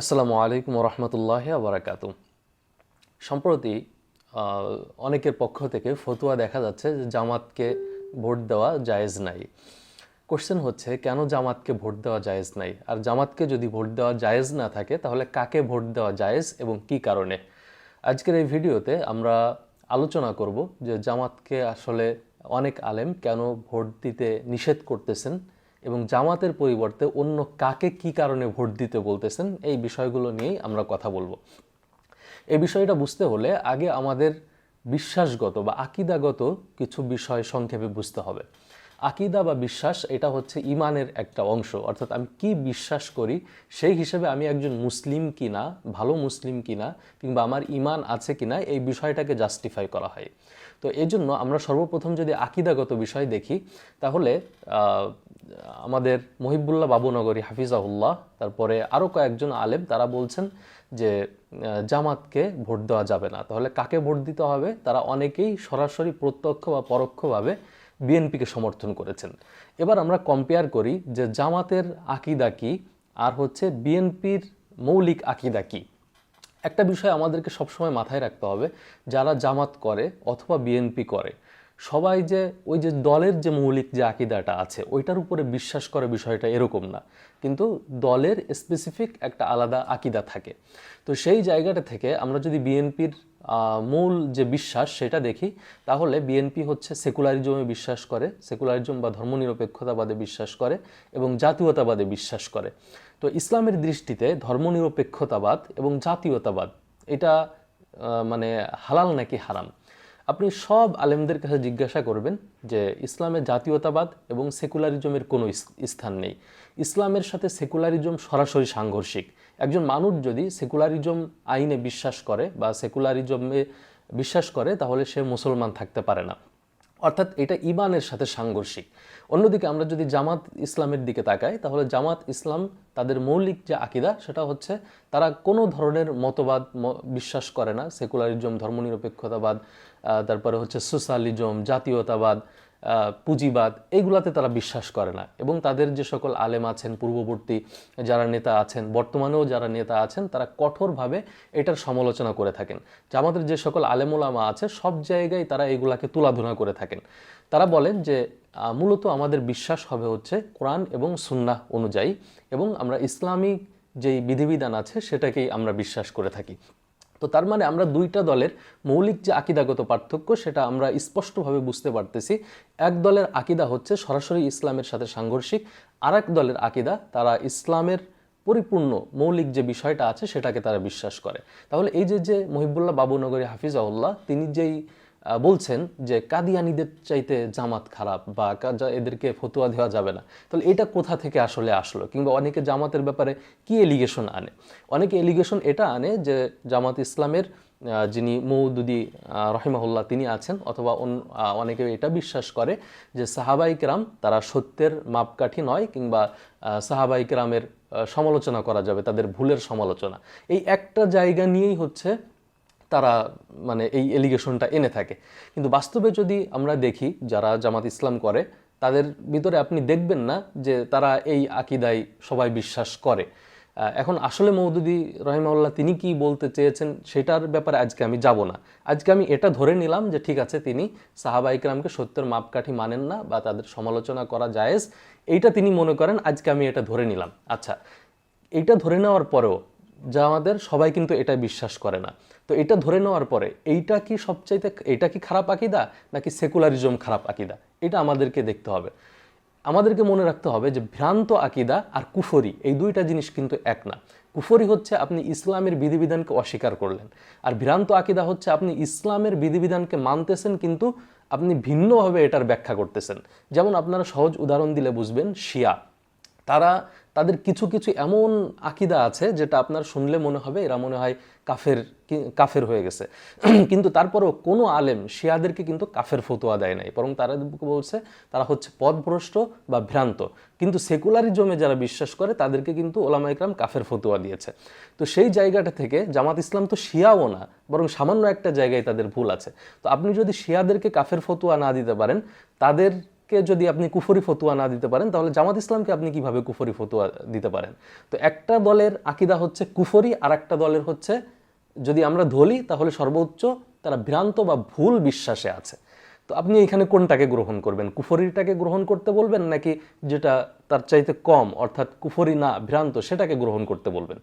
আসসালামু আলাইকুম রহমতুল্লাহ আবরাকাতু সম্প্রতি অনেকের পক্ষ থেকে ফতুয়া দেখা যাচ্ছে যে জামাতকে ভোট দেওয়া জায়েজ নাই। কোশ্চেন হচ্ছে, কেন জামাতকে ভোট দেওয়া জায়েজ নাই? আর জামাতকে যদি ভোট দেওয়া জায়েজ না থাকে, তাহলে কাকে ভোট দেওয়া জায়েজ এবং কি কারণে? আজকের এই ভিডিওতে আমরা আলোচনা করব যে জামাতকে আসলে অনেক আলেম কেন ভোট দিতে নিষেধ করতেছেন এবং জামাতের পরিবর্তে অন্য কাকে কি কারণে ভোট দিতে বলতেছেন, এই বিষয়গুলো নিয়েই আমরা কথা বলব। এই বিষয়টা বুঝতে হলে আগে আমাদের বিশ্বাসগত বা আকিদাগত কিছু বিষয় সংক্ষেপে বুঝতে হবে। আকিদা বা বিশ্বাস, এটা হচ্ছে ইমানের একটা অংশ। অর্থাৎ আমি কি বিশ্বাস করি, সেই হিসেবে আমি একজন মুসলিম কিনা, ভালো মুসলিম কিনা, কিংবা আমার ইমান আছে কিনা, এই বিষয়টাকে জাস্টিফাই করা হয়। তো এই জন্য আমরা সর্বপ্রথম যদি আকিদাগত বিষয় দেখি, তাহলে আমাদের মহিবুল্লাহ বাবুনগরী হাফিজাহুল্লাহ, তারপরে আরও কয়েকজন আলেম, তারা বলছেন যে জামাতকে ভোট দেওয়া যাবে না। তাহলে কাকে ভোট দিতে হবে? তারা অনেকেই সরাসরি প্রত্যক্ষ বা পরোক্ষভাবে বিএনপিকে সমর্থন করেছেন। এবার আমরা কম্পেয়ার করি যে জামাতের আকিদা কি, আর হচ্ছে বিএনপির মৌলিক আকিদা কী। একটা বিষয় আমাদেরকে সবসময় মাথায় রাখতে হবে, যারা জামাত করে অথবা বিএনপি করে সবাই যে ওই যে দলের যে মৌলিক যে আকিদাটা আছে, ওইটার উপরে বিশ্বাস করে বিষয়টা এরকম না। কিন্তু দলের স্পেসিফিক একটা আলাদা আকিদা থাকে। তো সেই জায়গাটা থেকে আমরা যদি বিএনপির মূল যে বিশ্বাস সেটা দেখি, তাহলে বিএনপি হচ্ছে সেকুলারিজমে বিশ্বাস করে, সেকুলারিজম বা ধর্মনিরপেক্ষতাবাদে বিশ্বাস করে এবং জাতীয়তাবাদে বিশ্বাস করে। তো ইসলামের দৃষ্টিতে ধর্মনিরপেক্ষতাবাদ এবং জাতীয়তাবাদ, এটা মানে হালাল নাকি হারাম? আপনি সব আলেমদের কাছে জিজ্ঞাসা করবেন যে ইসলামে জাতীয়তাবাদ এবং সেকুলারিজমের কোনো স্থান নেই। ইসলামের সাথে সেকুলারিজম সরাসরি সাংঘর্ষিক। একজন মানুষ যদি সেকুলারিজম আইনে বিশ্বাস করে বা সেকুলারিজমে বিশ্বাস করে, তাহলে সে মুসলমান থাকতে পারে না। অর্থাৎ এটা ইমানের সাথে সাংঘর্ষিক। অন্যদিকে আমরা যদি জামাত ইসলামের দিকে তাকাই, তাহলে জামাত ইসলাম তাদের মৌলিক যে আকিদা, সেটা হচ্ছে তারা কোনো ধরনের মতবাদ বিশ্বাস করে না। সেকুলারিজম, ধর্মনিরপেক্ষতাবাদ তারপরে হচ্ছে সোশ্যালিজম, জাতীয়তাবাদ পুঁজিবাদ এইগুলাতে তারা বিশ্বাস করে না। এবং তাদের যে সকল আলেম আছেন, পূর্ববর্তী যারা নেতা আছেন, বর্তমানেও যারা নেতা আছেন, তারা কঠোরভাবে এটার সমালোচনা করে থাকেন। যে আমাদের যে সকল আলেমুলামা আছে, সব জায়গায় তারা এগুলাকে তুলাধুনা করে থাকেন। তারা বলেন যে মূলত আমাদের বিশ্বাস হবে হচ্ছে কোরআন এবং সুন্নাহ অনুযায়ী এবং আমরা ইসলামিক যেই বিধিবিধান আছে, সেটাকেই আমরা বিশ্বাস করে থাকি। তো তার মানে আমরা দুইটা দলের মৌলিক যে আকিদাগত পার্থক্য, সেটা আমরা স্পষ্টভাবে বুঝতে পারতেছি। এক দলের আকিদা হচ্ছে সরাসরি ইসলামের সাথে সাংঘর্ষিক আর এক দলের আকিদা তারা ইসলামের পরিপূর্ণ মৌলিক যে বিষয়টা আছে সেটাকে তারা বিশ্বাস করে। তাহলে এই যে যে মহিবুল্লাহ বাবুনগরী হাফিজাউল্লাহ তিনি যেই বলছেন যে কাদিয়ানিদের চাইতে জামাত খারাপ বা এদেরকে ফতুয়া দেওয়া যাবে না। তাহলে এটা কোথা থেকে আসলে আসলো? কিংবা অনেকে জামাতের ব্যাপারে কি এলিগেশন আনে? অনেকে এলিগেশন এটা আনে যে জামাত ইসলামের যিনি মৌদুদি রহিমাহুল্লাহ তিনি আছেন, অথবা অনেকে এটা বিশ্বাস করে যে সাহাবাই কেরাম তারা সত্যের মাপকাঠি নয়, কিংবা সাহাবাই কেরামের সমালোচনা করা যাবে, তাদের ভুলের সমালোচনা। এই একটা জায়গা নিয়েই হচ্ছে তারা মানে এই এলিগেশনটা এনে থাকে। কিন্তু বাস্তবে যদি আমরা দেখি, যারা জামাত ইসলাম করে, তাদের ভিতরে আপনি দেখবেন না যে তারা এই আকিদায় সবাই বিশ্বাস করে। এখন আসলে মৌদুদি রহিমাউল্লাহ তিনি কি বলতে চেয়েছেন সেটার ব্যাপারে আজকে আমি যাব না। আজকে আমি এটা ধরে নিলাম যে ঠিক আছে, তিনি সাহাবা ইকরামকে সত্যের মাপকাঠি মানেন না বা তাদের সমালোচনা করা জায়েজ। এইটা তিনি মনে করেন, আজকে আমি এটা ধরে নিলাম। আচ্ছা এইটা ধরে নেওয়ার পরেও যা আমাদের সবাই কিন্তু এটা বিশ্বাস করে না। তো এটা ধরে নেওয়ার পরে এইটা কি সবচাইতে এটা কি খারাপ আকিদা নাকি সেকুলারিজম খারাপ আকিদা? এটা আমাদেরকে দেখতে হবে। আমাদেরকে মনে রাখতে হবে যে ভ্রান্ত আকিদা আর কুফরি এই দুইটা জিনিস কিন্তু এক না। কুফরি হচ্ছে আপনি ইসলামের বিধিবিধানকে অস্বীকার করলেন আর ভ্রান্ত আকিদা হচ্ছে আপনি ইসলামের বিধিবিধানকে মানতেছেন কিন্তু আপনি ভিন্নভাবে এটার ব্যাখ্যা করতেছেন। যেমন আপনারা সহজ উদাহরণ দিলে বুঝবেন শিয়া। তারা তাদের কিছু কিছু এমন আকিদা আছে যেটা আপনার শুনলে মনে হবে, এরা মনে হয় কাফের কাফের হয়ে গেছে। কিন্তু তারপরেও কোনো আলেম শিয়াদেরকে কিন্তু কাফের ফতোয়া দেয় নাই। বরং তারা বলছে, তারা হচ্ছে পদভ্রষ্ট বা ভ্রান্ত। কিন্তু সেকুলারিজমে যারা বিশ্বাস করে, তাদেরকে কিন্তু ওলামা ইকরাম কাফের ফতোয়া দিয়েছে। তো সেই জায়গাটা থেকে জামাত ইসলাম তো শিয়াও না, বরং সামান্য একটা জায়গায় তাদের ভুল আছে। তো আপনি যদি শিয়াদেরকে কাফের ফতোয়া না দিতে পারেন, তাদের জামাতকে যদি আপনি কুফরি ফতুয়া না দিতে পারেন, তাহলে জামাত ইসলামকে আপনি কীভাবে কুফরি ফতুয়া দিতে পারেন? তো একটা দলের আকিদা হচ্ছে কুফরি আর একটা দলের হচ্ছে যদি আমরা ধলি তাহলে সর্বোচ্চ তারা ভ্রান্ত বা ভুল বিশ্বাসে আছে। তো আপনি এখানে কোনটাকে গ্রহণ করবেন? কুফরিটাকে গ্রহণ করতে বলবেন নাকি যেটা তার চাইতে কম, অর্থাৎ কুফরি না, ভ্রান্ত, সেটাকে গ্রহণ করতে বলবেন?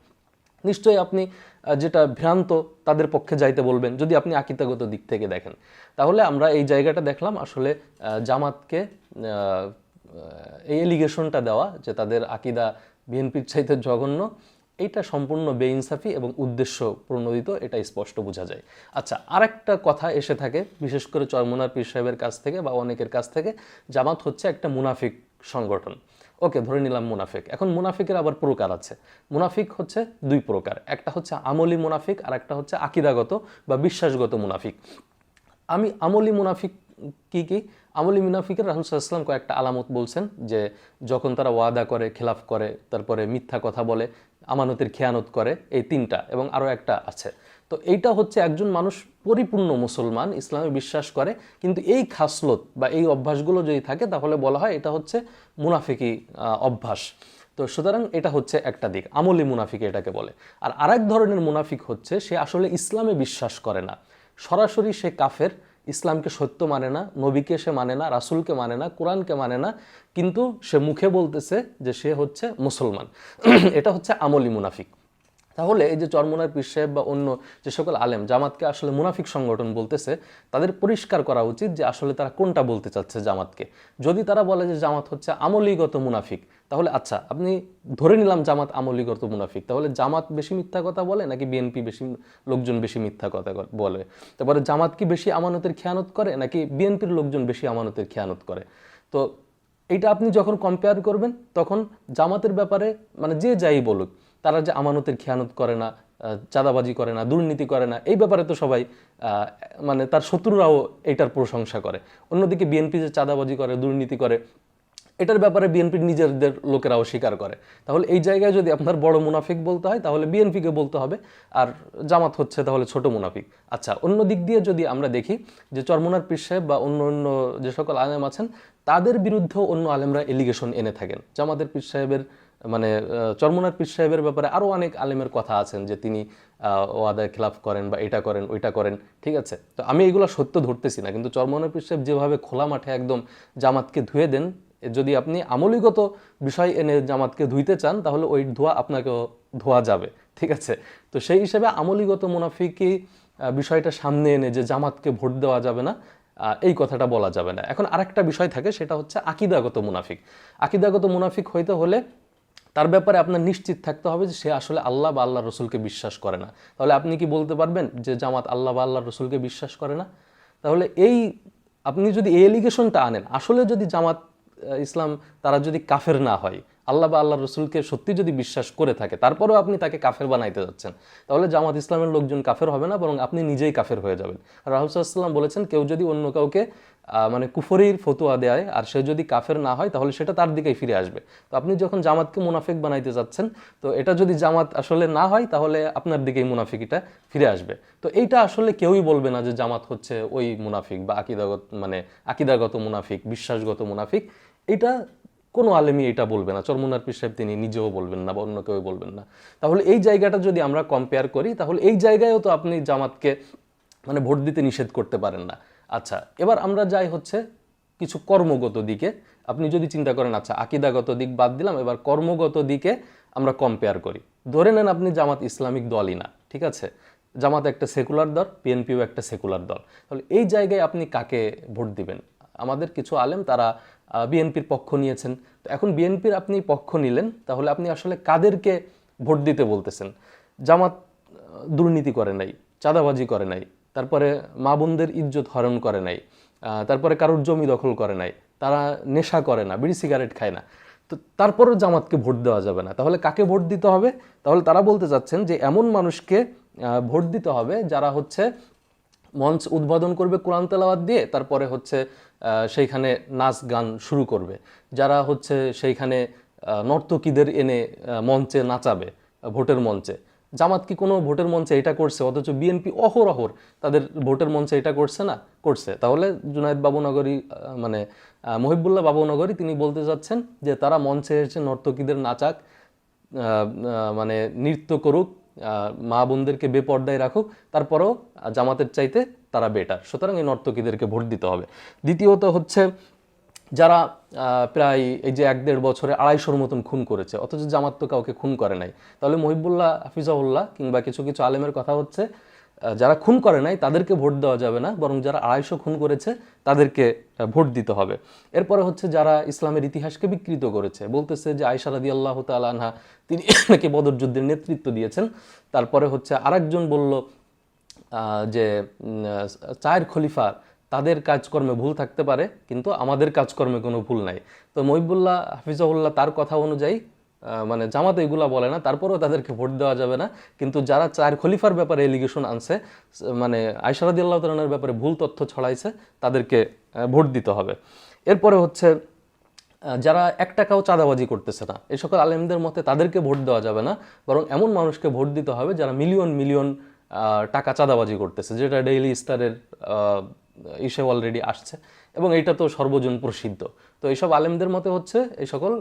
নিশ্চয়ই আপনি যেটা ভ্রান্ত, তাদের পক্ষে যাইতে বলবেন। যদি আপনি আকিতাগত দিক থেকে দেখেন। তাহলে আমরা এই জায়গাটা দেখলাম আসলে জামাতকে এই এলিগেশনটা দেওয়া যে তাদের আকিদা বিএনপির চাইতে জঘন্য, এইটা সম্পূর্ণ বেইনসাফি এবং উদ্দেশ্য প্রণোদিত, এটা স্পষ্ট বোঝা যায়। আচ্ছা আরেকটা কথা এসে থাকে, বিশেষ করে চরমনার পীর সাহেবের কাছ থেকে বা অনেকের কাছ থেকে, জামাত হচ্ছে একটা মুনাফিক সংগঠন। ওকে, ধরে নিলাম মুনাফিক। এখন মুনাফিকের আবার প্রকার আছে। মুনাফিক হচ্ছে দুই প্রকার। একটা হচ্ছে আমলি মুনাফিক, আর একটা হচ্ছে আকিদাগত বা বিশ্বাসগত মুনাফিক। আমি আমলি মুনাফিক কি কি? আমলি মুনাফিকের রাহুল সাল্লাম কয়েকটা আলামত বলছেন যে, যখন তারা ওয়াদা করে, খেলাফ করে, তারপরে মিথ্যা কথা বলে, আমানতের খেয়ানত করে, এই তিনটা এবং আরও একটা আছে। তো এইটা হচ্ছে একজন মানুষ পরিপূর্ণ মুসলমান, ইসলামে বিশ্বাস করে, কিন্তু এই খাসলত বা এই অভ্যাসগুলো যদি থাকে, তাহলে বলা হয় এটা হচ্ছে মুনাফিকি অভ্যাস। তো সুতরাং এটা হচ্ছে একটা দিক, আমলি মুনাফিক এটাকে বলে। আর আরেক ধরনের মুনাফিক হচ্ছে, সে আসলে ইসলামে বিশ্বাস করে না। সরাসরি সে কাফের, ইসলামকে সত্য মানে না, নবীকে সে মানে না, রাসুলকে মানে না, কোরআনকে মানে না, কিন্তু সে মুখে বলতেছে যে সে হচ্ছে মুসলমান। এটা হচ্ছে আমলি মুনাফিক। তাহলে এই যে চরমোনার পীর সাহেব বা অন্য যে সকল আলেম জামাতকে আসলে মুনাফিক সংগঠন বলতেছে, তাদের পরিষ্কার করা উচিত যে আসলে তারা কোনটা বলতে চাচ্ছে জামাতকে। যদি তারা বলে যে জামাত হচ্ছে আমলিগত মুনাফিক, তাহলে আচ্ছা আপনি ধরে নিলাম জামাত আমলিগত মুনাফিক, তাহলে জামাত বেশি মিথ্যা কথা বলে নাকি বিএনপি বেশি, লোকজন বেশি মিথ্যা কথা বলে? তারপরে জামাত কি বেশি আমানতের খেয়ানত করে নাকি বিএনপির লোকজন বেশি আমানতের খেয়ানত করে? তো এইটা আপনি যখন কম্পেয়ার করবেন, তখন জামাতের ব্যাপারে মানে যে যাই বলুক তারা যে আমানতের খেয়ানত করে না চাঁদাবাজি করে না, দুর্নীতি করে না, এই ব্যাপারে তো সবাই মানে তার শত্রুরাও এটার প্রশংসা করে। অন্যদিকে বিএনপি যে চাঁদাবাজি করে, দুর্নীতি করে, এটার ব্যাপারে বিএনপির নিজেদের লোকেরাও স্বীকার করে। তাহলে এই জায়গায় যদি আপনার বড় মুনাফিক বলতে হয়, তাহলে বিএনপিকে বলতে হবে, আর জামাত হচ্ছে তাহলে ছোট মুনাফিক। আচ্ছা অন্য দিক দিয়ে যদি আমরা দেখি যে চরমোনার পীর সাহেব বা অন্য অন্য যে সকল আলেম আছেন, তাদের বিরুদ্ধেও অন্য আলেমরা এলিগেশন এনে থাকেন। জামাতের পীর সাহেবের মানে আহ, চরমোনার পীর সাহেবের ব্যাপারে আরও অনেক আলেমের কথা আছেন যে তিনি ওয়াদায় খেলাফ করেন বা এটা করেন ওইটা করেন ঠিক আছে? তো আমি এগুলো সত্য ধরতেছি না কিন্তু চরমোনার পীর সাহেব যেভাবে খোলা মাঠে একদম জামাতকে ধুয়ে দেন যদি আপনি আমলিগত বিষয় এনে জামাতকে ধুইতে চান তাহলে ওই ধোয়া আপনাকেও ধোয়া যাবে ঠিক আছে? তো সেই হিসাবে আমলিগত মুনাফিকি বিষয়টা সামনে এনে যে জামাতকে ভোট দেওয়া যাবে না এই কথাটা বলা যাবে না। এখন আরেকটা বিষয় থাকে সেটা হচ্ছে আকিদাগত মুনাফিক। আকিদাগত মুনাফিক হইতে হলে তার ব্যাপারে আপনার নিশ্চিত থাকতে হবে যে সে আসলে আল্লাহ বা আল্লাহ রসুলকে বিশ্বাস করে না। তাহলে আপনি কি বলতে পারবেন যে জামাত আল্লাহ বা আল্লাহ রসুলকে বিশ্বাস করে না? তাহলে এই আপনি যদি এই এলিগেশনটা আনেন, আসলে যদি জামাত ইসলাম তারা যদি কাফের না হয় আল্লাহ বা আল্লাহ রসুলকে সত্যি যদি বিশ্বাস করে থাকে, তারপরেও আপনি তাকে কাফের বানাইতে যাচ্ছেন। তাহলে জামাত ইসলামের লোকজন কাফের হবে না, বরং আপনি নিজেই কাফের হয়ে যাবেন। রাহুল সাল্লাম বলেছেন, কেউ যদি অন্য কাউকে মানে কুফরির ফতুয়া দেয়, আর সে যদি কাফের না হয়, তাহলে সেটা তার দিকেই ফিরে আসবে। তো আপনি যখন জামাতকে মুনাফিক বানাইতে যাচ্ছেন, তো এটা যদি জামাত আসলে না হয়, তাহলে আপনার দিকেই মুনাফিকিটা ফিরে আসবে। তো এইটা আসলে কেউই বলবে না যে জামাত হচ্ছে ওই মুনাফিক বা আকিদাগত মানে আকিদাগত মুনাফিক, বিশ্বাসগত মুনাফিক। এটা কোনো আলেমই এটা বলবে না। চরমুনার পীর সাহেব তিনি নিজেও বলবেন না বা অন্য কেউ বলবেন না। তাহলে এই জায়গাটা যদি আমরা কম্পেয়ার করি, তাহলে এই জায়গায়ও তো আপনি জামাতকে মানে ভোট দিতে নিষেধ করতে পারেন না। আচ্ছা এবার আমরা যাই হচ্ছে কিছু কর্মগত দিকে। আপনি যদি চিন্তা করেন আচ্ছা আকিদাগত দিক বাদ দিলাম, এবার কর্মগত দিকে আমরা কম্পেয়ার করি। ধরে নেন আপনি জামাত ইসলামিক দলই না, ঠিক আছে? জামাত একটা সেকুলার দল পিএনপিও একটা সেকুলার দল। তাহলে এই জায়গায় আপনি কাকে ভোট দিবেন? আমাদের কিছু আলেম তারা বিএনপির পক্ষ নিয়েছেন। তো এখন বিএনপির আপনি পক্ষ নিলেন, তাহলে আপনি আসলে কাদেরকে ভোট দিতে বলতেছেন? জামাত দুর্নীতি করে নাই, চাঁদাবাজি করে নাই, তারপরে মা বোনদের ইজ্জত হরণ করে নাই তারপরে কারোর জমি দখল করে নাই, তারা নেশা করে না, বিড়ি সিগারেট খায় না। তো তারপরেও জামাতকে ভোট দেওয়া যাবে না। তাহলে কাকে ভোট দিতে হবে? তাহলে তারা বলতে চাচ্ছেন যে এমন মানুষকে ভোট দিতে হবে যারা হচ্ছে মঞ্চ উদ্বোধন করবে কোরআন তেলাওয়াত দিয়ে, তারপরে হচ্ছে সেইখানে নাচ গান শুরু করবে। যারা হচ্ছে সেইখানে নর্তকীদের এনে মঞ্চে নাচাবে, ভোটের মঞ্চে। জামাত কি কোনো ভোটের মঞ্চে এটা করছে? অথচ বিএনপি অহরহর তাদের ভোটের মঞ্চে এটা করছে না? করছে। তাহলে জুনায়দ বাবুনগরী মানে মহিবুল্লাহ বাবুনগরী তিনি বলতে যাচ্ছেন যে তারা মঞ্চে এসে নর্তকীদের নাচাক মানে নৃত্য করুক মা বোনদেরকে বেপর্দায় রাখুক, তারপরেও জামাতের চাইতে তারা বেটার সুতরাং এই নর্তকীদেরকে ভোট দিতে হবে। দ্বিতীয়ত হচ্ছে, যারা প্রায় এই যে এক দেড় বছরে আড়াইশোর মতন খুন করেছে, অথচ জামাত তো কাউকে খুন করে নাই। তাহলে মহিবুল্লাহ হাফিজাউল্লাহ কিংবা কিছু কিছু আলেমের কথা হচ্ছে যারা খুন করে নাই, তাদেরকে ভোট দেওয়া যাবে না, বরং যারা আড়াইশো খুন করেছে, তাদেরকে ভোট দিতে হবে। এরপরে হচ্ছে যারা ইসলামের ইতিহাসকে বিকৃত করেছে, বলতেছে যে আয়সা রাদি আল্লাহ আনহা, তিনি নাকি বদর যুদ্ধের নেতৃত্ব দিয়েছেন। তারপরে হচ্ছে আরেকজন বলল যে চায়ের খলিফা, তাদের কাজকর্মে ভুল থাকতে পারে, কিন্তু আমাদের কাজকর্মে কোনো ভুল নাই। তো মহিবুল্লাহ, হাফিজাহুল্লাহ তার কথা অনুযায়ী মানে জামাত এগুলা বলে না, তারপরেও তাদেরকে ভোট দেওয়া যাবে না। কিন্তু যারা চায়ের খলিফার ব্যাপারে এলিগেশন আনছে মানে আয়সারাদি আল্লাহ তালার ব্যাপারে ভুল তথ্য ছড়াইছে, তাদেরকে ভোট দিতে হবে। এরপরে হচ্ছে যারা এক টাকাও চাঁদাবাজি করতেছে না এই সকল আলেমদের মতে তাদেরকে ভোট দেওয়া যাবে না, বরং এমন মানুষকে ভোট দিতে হবে যারা মিলিয়ন মিলিয়ন টাকা চাঁদাবাজি করতেছে, যেটা ডেইলি স্টারের ইসে অলরেডি আসছে। এবং এইটা তো সর্বজন প্রসিদ্ধ। তো এইসব আলেমদের মতে হচ্ছে এই সকল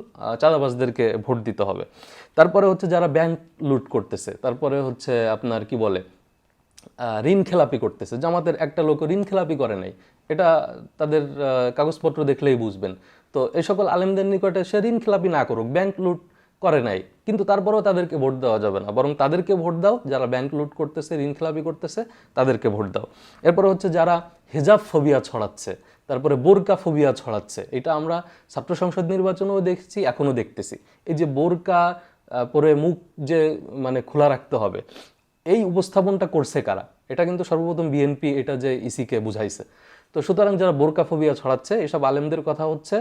চাঁদাবাজদেরকে ভোট দিতে হবে। তারপরে হচ্ছে যারা ব্যাংক লুট করতেছে, তারপরে হচ্ছে আপনার কি বলে ঋণ খেলাপি করতেছে। জামাতের একটা লোক ঋণ খেলাপি করে নাই। এটা তাদের কাগজপত্র দেখলেই বুঝবেন। তো এই সকল আলেমদের নিকটে সে ঋণ খেলাপি না করুক ব্যাংক লুট করে নাই। কিন্তু তারপরেও তাদেরকে ভোট দেওয়া যাবে না। বরং তাদেরকে ভোট দাও, যারা ব্যাংক লুট করতেছে, ঋণ খেলাপি করতেছে, তাদেরকে ভোট দাও। এরপরে হচ্ছে যারা হেজাব ফোবিয়া ছড়াচ্ছে, তারপরে বোরকা ফোবিয়া ছড়াচ্ছে, এটা আমরা ছাত্র সংসদ নির্বাচনেও দেখছি, এখনও দেখতেছি। এই যে বোরকা পরে মুখ যে মানে খোলা রাখতে হবে, এই উপস্থাপনটা করছে কারা? এটা কিন্তু সর্বপ্রথম বিএনপি এটা যে ইসিকে বুঝাইছে। তো সুতরাং যারা বোরকা ফোবিয়া ছড়াচ্ছে, এসব আলেমদের কথা হচ্ছে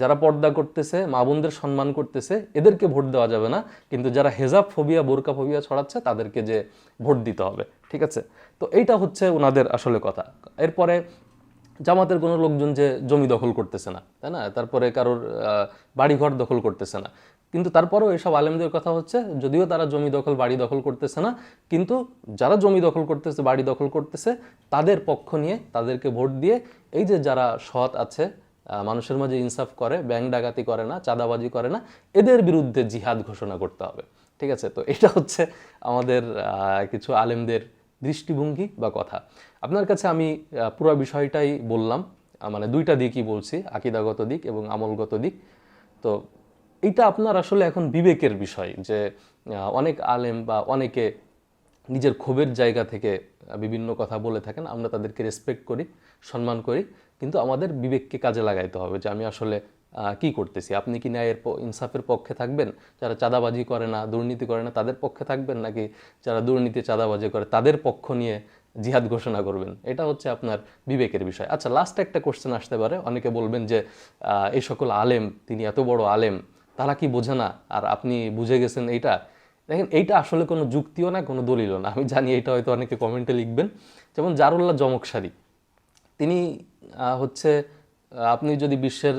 যারা পর্দা করতেছে, মা বোনদের সম্মান করতেছে, এদেরকে ভোট দেওয়া যাবে না। কিন্তু যারা হেজাব ফোবিয়া, বোরকা ফোবিয়া ছড়াচ্ছে, তাদেরকে যে ভোট দিতে হবে, ঠিক আছে? তো এইটা হচ্ছে ওনাদের আসলে কথা। এরপরে জামাতের কোনো লোকজন যে জমি দখল করতেছে না, তাই না? তারপরে কারোর বাড়িঘর দখল করতেছে না। কিন্তু তারপরেও এসব আলেমদের কথা হচ্ছে, যদিও তারা জমি দখল, বাড়ি দখল করতেছে না, কিন্তু যারা জমি দখল করতেছে, বাড়ি দখল করতেছে, তাদের পক্ষ নিয়ে তাদেরকে ভোট দিয়ে, এই যে যারা সৎ আছে মানুষের মাঝে ইনসাফ করে, ব্যাংক ডাকাতি করে না, চাঁদাবাজি করে না, এদের বিরুদ্ধে জিহাদ ঘোষণা করতে হবে। ঠিক আছে? তো এটা হচ্ছে আমাদের কিছু আলেমদের দৃষ্টিভঙ্গি বা কথা। আপনার কাছে আমি পুরো বিষয়টাই বললাম। মানে দুইটা দিকই বলছি, আকিদাগত দিক এবং আমলগত দিক। তো এইটা আপনার আসলে এখন বিবেকের বিষয় যে অনেক আলেম বা অনেকে নিজের ক্ষোভের জায়গা থেকে বিভিন্ন কথা বলে থাকেন, আমরা তাদেরকে রেসপেক্ট করি, সম্মান করি, কিন্তু আমাদের বিবেককে কাজে লাগাইতে হবে যে আমি আসলে কি করতেছি? আপনি কি ন্যায়ের ইনসাফের পক্ষে থাকবেন? যারা চাঁদাবাজি করে না, দুর্নীতি করে না, তাদের পক্ষে থাকবেন? নাকি যারা দুর্নীতি, চাঁদাবাজি করে, তাদের পক্ষ নিয়ে জিহাদ ঘোষণা করবেন? এটা হচ্ছে আপনার বিবেকের বিষয়। আচ্ছা লাস্ট একটা কোশ্চেন আসতে পারে। অনেকে বলবেন যে এই সকল আলেম, তিনি এত বড় আলেম, তারা কি বোঝে না? আর আপনি বুঝে গেছেন এইটা? দেখেন, এইটা আসলে কোনো যুক্তিও না, কোনো দলিলও না। আমি জানি এটা হয়তো অনেকে কমেন্টে লিখবেন। যেমন জারুল্লাহ জমকসারি তিনি হচ্ছে আপনি যদি বিশ্বের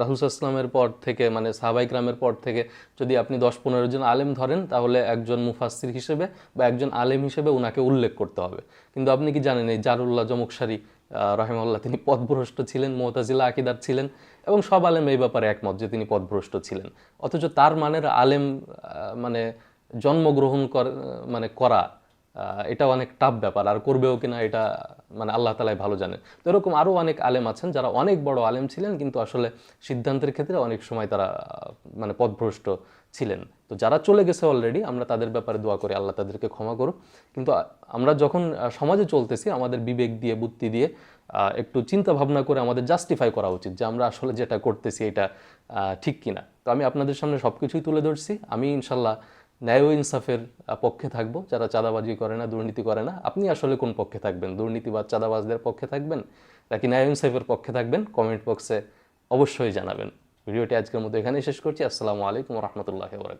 রাহুল ইসলামের পর থেকে মানে সাহাবাইক রামের পর থেকে যদি আপনি দশ পনেরো জন আলেম ধরেন, তাহলে একজন মুফাসির হিসেবে বা একজন আলেম হিসেবে ওনাকে উল্লেখ করতে হবে। কিন্তু আপনি কি জানেন, এই জারুল্লাহ জমকসারি রহেমাল্লাহ তিনি পথভ্রষ্ট ছিলেন, মোতাজিলা আকিদার ছিলেন এবং সব আলেম এই ব্যাপারে একমত যে তিনি পদভ্রষ্ট ছিলেন। অথচ তার মানের আলেম মানে জন্মগ্রহণ কর মানে করা এটা অনেক টাফ ব্যাপার। আর করবেও কিনা এটা মানে আল্লাহ তালাই ভালো জানেন। তো এরকম আরও অনেক আলেম আছেন যারা অনেক বড় আলেম ছিলেন, কিন্তু আসলে সিদ্ধান্তের ক্ষেত্রে অনেক সময় তারা মানে পথভ্রষ্ট ছিলেন। তো যারা চলে গেছে অলরেডি আমরা তাদের ব্যাপারে দোয়া করি, আল্লাহ তাদেরকে ক্ষমা করুক। কিন্তু আমরা যখন সমাজে চলতেছি, আমাদের বিবেক দিয়ে, বুদ্ধি দিয়ে একটু চিন্তা ভাবনা করে আমাদের জাস্টিফাই করা উচিত যে আমরা আসলে যেটা করতেছি, এটা ঠিক কিনা। তো আমি আপনাদের সামনে সব কিছুই তুলে ধরছি। আমি ইনশাল্লাহ ন্যায় ও ইনসাফের পক্ষে থাকব, যারা চাঁদাবাজি করে না, দুর্নীতি করে না। আপনি আসলে কোন পক্ষে থাকবেন? দুর্নীতি বা চাঁদাবাজদের পক্ষে থাকবেন, নাকি ন্যায় ইনসাফের পক্ষে থাকবেন? কমেন্ট বক্সে অবশ্যই জানাবেন। ভিডিওটি আজকের মতো এখানেই শেষ করছি। আসসালামু আলাইকুম রহমতুল্লাহ বরাকাত